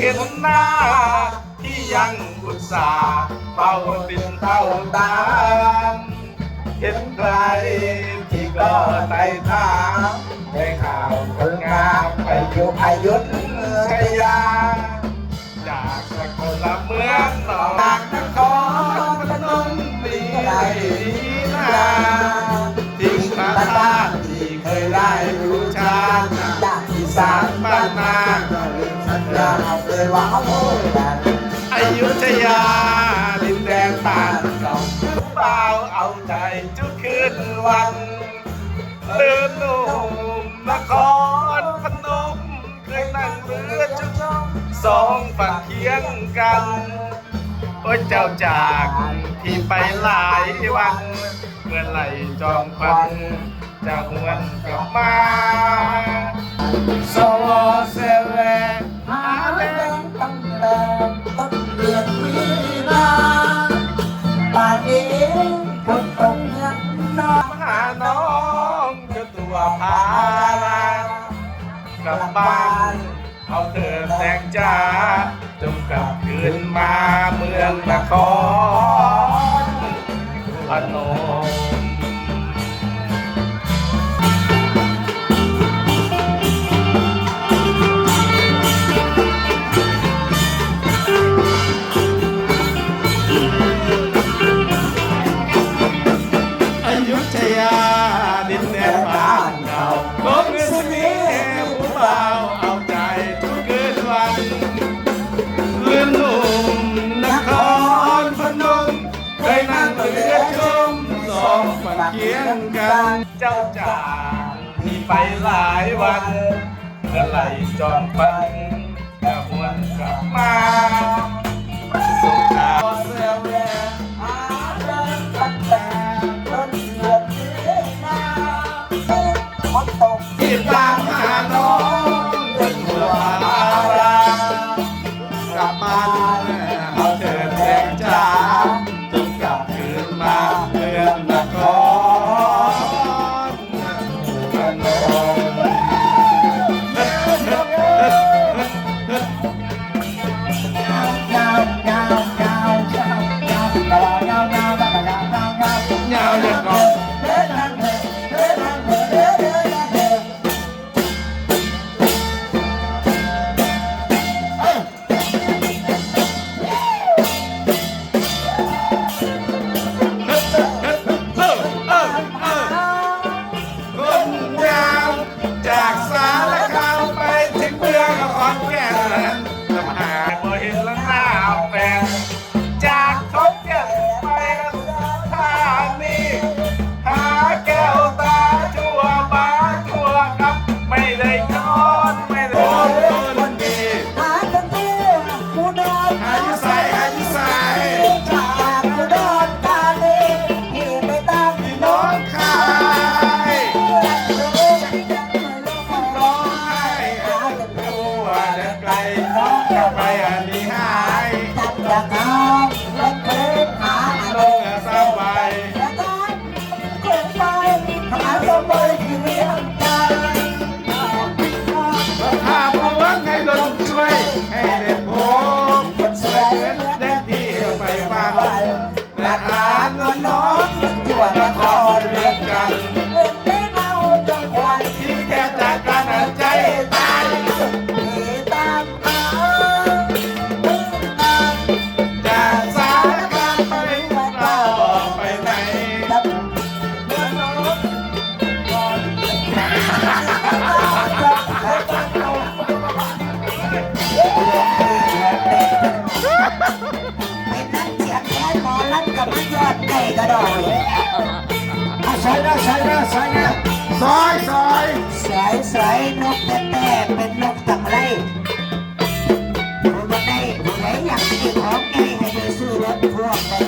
เห็นหน้า ที่ยังอุตส่าห์เฝ้าติดเต้าตามเห็นใครที่ก็ไต่ถามได้ข่าวคนงามไปอยู่อายุทยาจากสกลเมืองนอกนครพนมปีไรนาทิ้งพระธาตุที่เคยได้รู้ชาติจากอีสานบ้านนา ญญาเคยว่าโอ้ยแต่อยุธยาดินแดนบ้านเก่าเปล่าเอาใจทุกคืนวันเดินหนุ่มนครพนมเคยนั่งเรือจุกสองฝั่งเคียงกันโอ้ยเจ้าจากที่ไปหลายวัน เมื่อไหร่จองฟันจะหวนกลับมาสวอาพาลากลับบ้านเอาเถิดแตงจ้าจงกลับคืนมาเมืองนครพนมอยุธยา บ้านเก่าผมคือสมีผู้เบาเอาใจทุกคืนวันเรือนหนุ่มนครพนมเคยนั่งเรือชมสองฝั่งเคียงกันเจ้าจากที่ไปหลายวันเมื่อไหร่จอมปันจะหวนกลับมา น้อง Santa ได้อะใส่นะใส่นะใส่นะสายสายสายสายนกแต่แต่เป็นนกตังไรผู้บันไดผู้ไหนอยากกินของไงให้ไปซื้อรถพ่วงไป